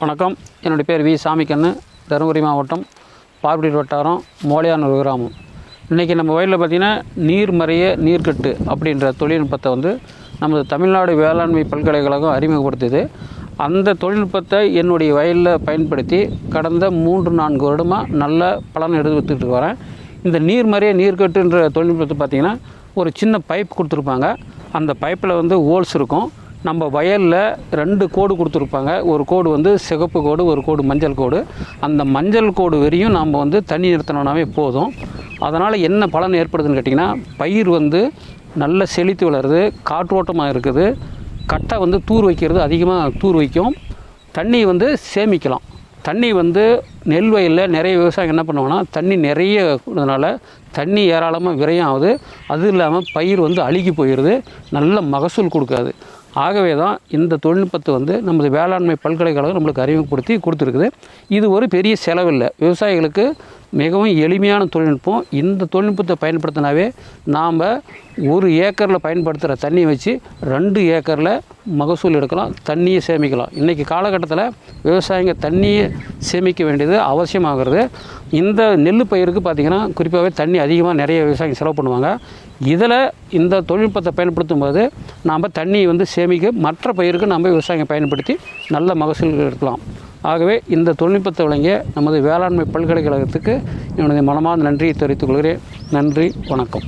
வணக்கம். என்னுடைய பேர் வி. சாமிக்கண்ணு. தருமபுரி மாவட்டம் பார்வடி வட்டாரம் மோலையானூர் கிராமம். இன்றைக்கி நம்ம வயலில் பார்த்திங்கன்னா நீர்மறைய நீர்க்கட்டு அப்படின்ற தொழில்நுட்பத்தை வந்து நமது தமிழ்நாடு வேளாண்மை பல்கலைக்கழகம் அறிமுகப்படுத்துது அந்த தொழில்நுட்பத்தை என்னுடைய வயலில் பயன்படுத்தி கடந்த மூன்று நான்கு வருடமாக நல்ல பலன் எடுத்துக்கிட்டு வரேன் இந்த நீர்மறைய நீர்க்கட்டுன்ற தொழில்நுட்பத்தை பார்த்திங்கன்னா ஒரு சின்ன பைப் கொடுத்துருப்பாங்க. அந்த பைப்பில் வந்து ஹோல்ஸ் இருக்கும். நம்ம வயலில் ரெண்டு கோடு கொடுத்துருப்பாங்க. ஒரு கோடு வந்து சிகப்பு கோடு ஒரு கோடு மஞ்சள் கோடு. அந்த மஞ்சள் கோடு வரையும் நம்ம வந்து தண்ணி நிறுத்தினோம்னாவே போதும். அதனால் என்ன பலன் ஏற்படுதுன்னு கேட்டிங்கன்னா பயிர் வந்து நல்ல செழித்து வளருது காற்றோட்டமாக இருக்குது. கட்டை வந்து தூர் வைக்கிறது அதிகமாக தூர் வைக்கும். தண்ணி வந்து சேமிக்கலாம். தண்ணி வந்து நெல் வயலில் நிறைய விவசாயம் என்ன பண்ணுவாங்கன்னா தண்ணி நிறைய இருக்கிறதுனால தண்ணி ஏராளமாக விரையும் ஆகுது. அது இல்லாமல் பயிர் வந்து அழுகி போயிடுது. நல்ல மகசூல் கொடுக்காது. ஆகவே தான் இந்த தொழில்நுட்பத்தை வந்து நமது வேளாண்மை பல்கலைக்கழகம் நம்மளுக்கு அறிமுகப்படுத்தி கொடுத்துருக்குது. இது ஒரு பெரிய செலவில்லை. விவசாயிகளுக்கு மிகவும் எளிமையான தொழில்நுட்பம். இந்த தொழில்நுட்பத்தை பயன்படுத்தினாவே நாம் ஒரு ஏக்கரில் பயன்படுத்துகிற தண்ணியை வச்சு ரெண்டு ஏக்கரில் மகசூல் எடுக்கலாம் தண்ணியை சேமிக்கலாம். இன்றைக்கி காலகட்டத்தில் விவசாயிங்க தண்ணியை சேமிக்க வேண்டியது அவசியமாகிறது. இந்த நெல் பயிருக்கு பார்த்திங்கன்னா குறிப்பாகவே தண்ணி அதிகமாக நிறைய விவசாயிங்க செலவு பண்ணுவாங்க. இதில் இந்த தொழில்நுட்பத்தை பயன்படுத்தும் போது நாம் தண்ணியை வந்து சேமிக்க மற்ற பயிருக்கு நம்ம விவசாயிங்க பயன்படுத்தி நல்ல மகசூல் எடுக்கலாம். ஆகவே இந்த தொழில்நுட்பத்தை வழங்கிய நமது வேளாண்மை பல்கலைக்கழகத்துக்கு என்னுடைய மனமார்ந்த நன்றியை தெரிவித்துக் கொள்கிறேன். நன்றி வணக்கம்.